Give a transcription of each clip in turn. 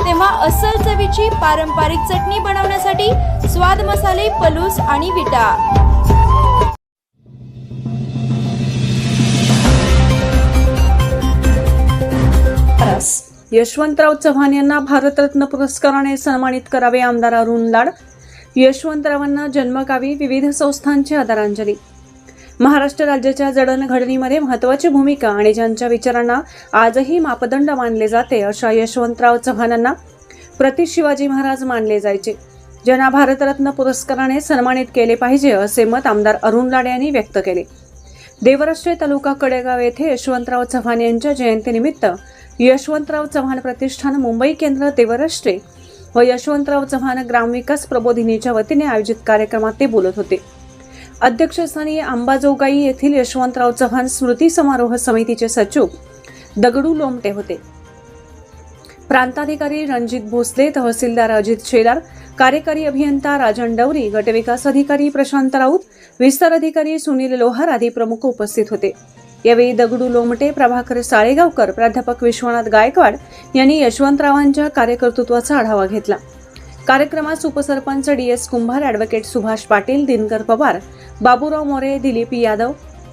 तेव्हा अस्सल चवीची पारंपरिक चटणी बनवण्यासाठी स्वाद मसाले पलूस आणि विटा. यशवंतराव चव्हाण यांना भारतरत्न पुरस्काराने सन्मानित करावे आमदार अरुण लाड. यशवंतरावांना जन्मगावी विविध संस्थांची आदरांजली. महाराष्ट्र राज्याच्या जडणघडणीमध्ये महत्त्वाची भूमिका आणि ज्यांच्या विचारांना आजही मापदंड मानले जाते अशा यशवंतराव चव्हाणांना प्रति शिवाजी महाराज मानले जायचे ज्यांना भारतरत्न पुरस्काराने सन्मानित केले पाहिजे असे मत आमदार अरुण लाडे यांनी व्यक्त केले. देवराष्ट्रे तालुका कडेगाव येथे यशवंतराव चव्हाण यांच्या जयंतीनिमित्त यशवंतराव चव्हाण प्रतिष्ठान मुंबई केंद्र देवराष्ट्रे व यशवंतराव चव्हाण ग्रामविकास प्रबोधिनीच्या वतीने आयोजित कार्यक्रमात ते बोलत होते. अध्यक्षस्थानी अंबाजोगाई येथील यशवंतराव चव्हाण स्मृती समारोह समितीचे सचिव दगडू लोमटे होते. प्रांताधिकारी रणजित भोसले तहसीलदार अजित शेलार कार्यकारी अभियंता राजन डवरी गटविकास अधिकारी प्रशांत राऊत विस्तार अधिकारी सुनील लोहार आदी प्रमुख उपस्थित होते. यावेळी दगडू लोमटे प्रभाकर साळेगावकर प्राध्यापक विश्वनाथ गायकवाड यांनी यशवंतरावांच्या कार्यकर्तृत्वाचा आढावा घेतला. कार्यक्रमात उपसरपंच D S Kumbhar advocate Subhash Patil Dinkar Pawar Baburao More Dilip Yadav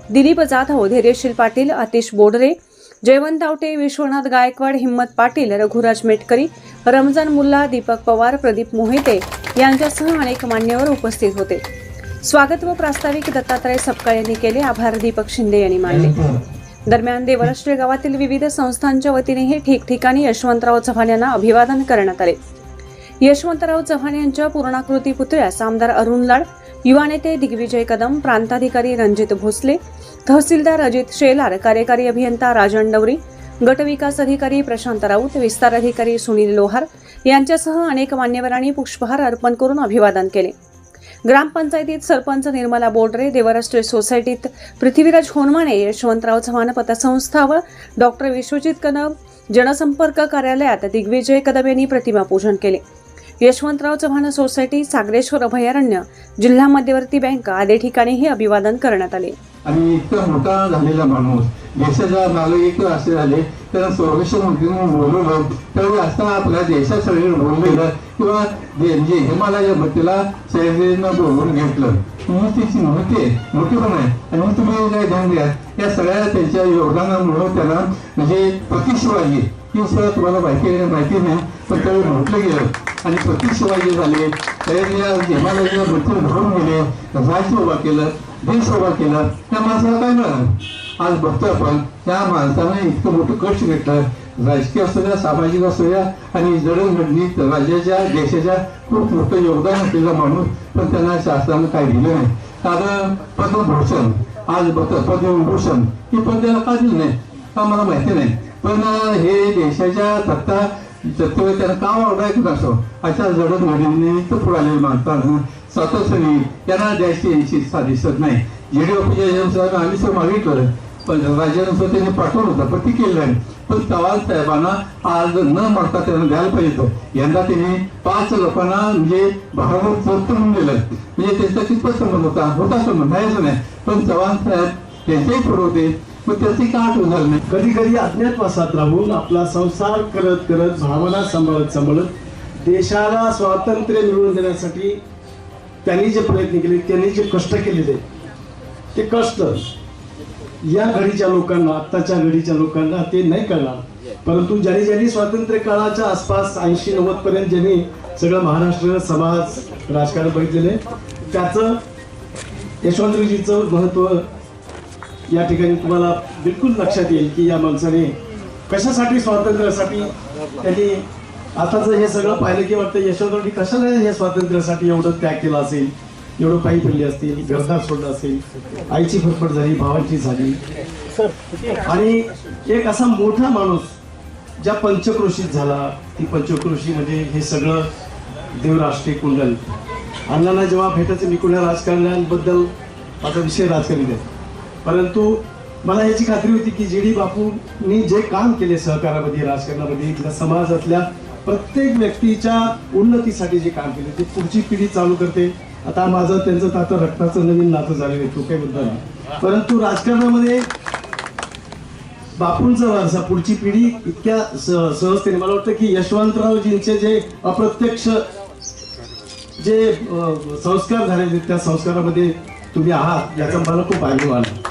Dilip Jadhav Dhairyasheel Patil Atish Bodre Jaywant Awate Vishwanath Gaikwad Himmat Patil Raghuraj Metkari Ramzan Mulla Deepak Pawar Pradeep Mohite यांच्यासह अनेक मान्यवर उपस्थित होते. स्वागत व प्रास्ताविक दत्तात्रय सपकाळ यांनी केले. आभार दीपक शिंदे यांनी मानले. दरम्यान देवराष्ट्रीय गावातील विविध संस्थांच्या वतीनेही ठिकठिकाणी यशवंतराव चव्हाण यांना अभिवादन करण्यात आले. यशवंतराव चव्हाण यांच्या पूर्णाकृती पुतळ्यास आमदार अरुण लाड युवा नेते दिग्विजय कदम प्रांताधिकारी रणजित भोसले तहसीलदार अजित शेलार कार्यकारी अभियंता राजन डवरी गटविकास अधिकारी प्रशांत राऊत विस्तार अधिकारी सुनील लोहार यांच्यासह अनेक मान्यवरांनी पुष्पहार अर्पण करून अभिवादन केले. ग्रामपंचायतीत सरपंच निर्मला बोडरे देवराष्ट्रीय सोसायटीत पृथ्वीराज होनमाने यशवंतराव चव्हाण पतसंस्था व डॉक्टर विश्वजित कदम जनसंपर्क कार्यालयात दिग्विजय कदम यांनी प्रतिमा पूजन केले. यशवंतराव चव्हाण सोसायटी सागरेश्वर अभयारण्य जिल्हा मध्यवर्ती बँक आदी ठिकाणी हे अभिवादन करण्यात आले. आणि इतका मोठा झालेला माणूस देशाच्या नागरिक असे झाले त्यांना संरक्षण मंत्री म्हणून बोलवलं त्यावेळी असताना आपल्या देशासाठी बोललेलं किंवा जे हिमालयाच्या हिमालय भट्टीला सह्याद्रीनं बोलवून घेतलं. म्हणून त्याची मोठी मोठेपण आहे. आणि मग तुम्ही काय ध्यान द्या या सगळ्या त्यांच्या योगदानामुळं त्यांना म्हणजे प्रतिष्ठा प्रतिशिवाजी ही सुद्धा तुम्हाला माहिती माहिती नाही पण त्यावेळी म्हटलं गेलं आणि प्रतिशिवाजी झाले सह्याद्रीला हिमालयाच्या मृत्यू भरून गेले राज्य उभा केलं देश उभा केला त्या माणसाला काय मिळालं? आज बघतो आपण त्या माणसाने इतकं मोठं कष्ट घेतलं. राजकीय असू द्या सामाजिक असू द्या आणि जडणघडणीत राज्याच्या देशाच्या खूप मोठं योगदान असलेला माणूस पण त्यांना शासनानं काय दिलं नाही. कारण पद्मभूषण आज बघतो पद्मभूषण ही पण त्याला का दिलं नाही. का मला माहिती नाही. पण हे देशाच्या सत्ता सत्तेवर त्यांना का वाढवायचं असो? अशा जडणघडणीने तो पुढे मानताना माणसानं त्यांना द्यायची यांची इच्छा दिसत नाही. जेडीओपीच्या एजन्सीला आम्ही सर मागितलं. पण राज्यानुसार त्यांनी पाठवलं होतं पण ती केलं नाही. पण चव्हाण साहेबांना आज न म्हणता त्यांना द्यायला पाहिजे होतं. यंदा त्यांनी पाच लोकांना म्हणजे भागावर पोस्ट म्हणून दिलं. म्हणजे त्यांचा कितपत संबंध होता? होता संबंध आहेच नाही. पण चव्हाण साहेब त्यांचेही पुढे होते. पण त्याची काट होणार नाही? कधी कधी अज्ञातवासात राहून आपला संसार करत करत भावना सांभाळत सांभाळत देशाला स्वातंत्र्य मिळवून देण्यासाठी त्यांनी जे प्रयत्न केले त्यांनी जे कष्ट केलेले ते कष्ट या घडीच्या लोकांना आत्ताच्या घडीच्या लोकांना ते नाही कळणार. परंतु ज्यांनी ज्यांनी स्वातंत्र्य काळाच्या आसपास ऐंशी नव्वद पर्यंत ज्यांनी सगळं महाराष्ट्र समाज राजकारण बघितलेले त्याचं यशवंतजीचं महत्त्व या ठिकाणी तुम्हाला बिलकुल लक्षात येईल की या माणसाने कशासाठी स्वातंत्र्यासाठी त्यांनी आताचं हे सगळं पाहिलं की वाटतं यशवंतरावनी कशाला हे स्वातंत्र्यासाठी एवढं त्याग केला असेल? एवढं पायी पडली असतील घरदार सोडलं असेल आईची फटफट झाली भावांची झाली. आणि एक असा मोठा माणूस ज्या पंचक्रोशीत झाला ती पंचक्रोशी म्हणजे हे सगळं देवराष्ट्रीय कुंडल. अण्णांना जेव्हा भेटायचं मी कुठल्या राजकारण्यांबद्दल माझा विषय राजकारणी आहे परंतु मला याची खात्री होती की जी डी बापूंनी जे काम केले सहकारामध्ये राजकारणामध्ये इथल्या समाजातल्या प्रत्येक व्यक्तीच्या उन्नतीसाठी जे काम केले ते पुढची पिढी चालू करते. आता माझं त्यांचं तातं रक्ताचं नवीन नातं झालेलं आहे तो काही मुद्दा नाही परंतु राजकारणामध्ये बापूंचा वारसा पुढची पिढी इतक्या सहजतेने मला वाटतं की यशवंतरावजींचे जे अप्रत्यक्ष जे संस्कार झालेले त्या संस्कारामध्ये तुम्ही आहात याचा मला खूप अभिमान आहे.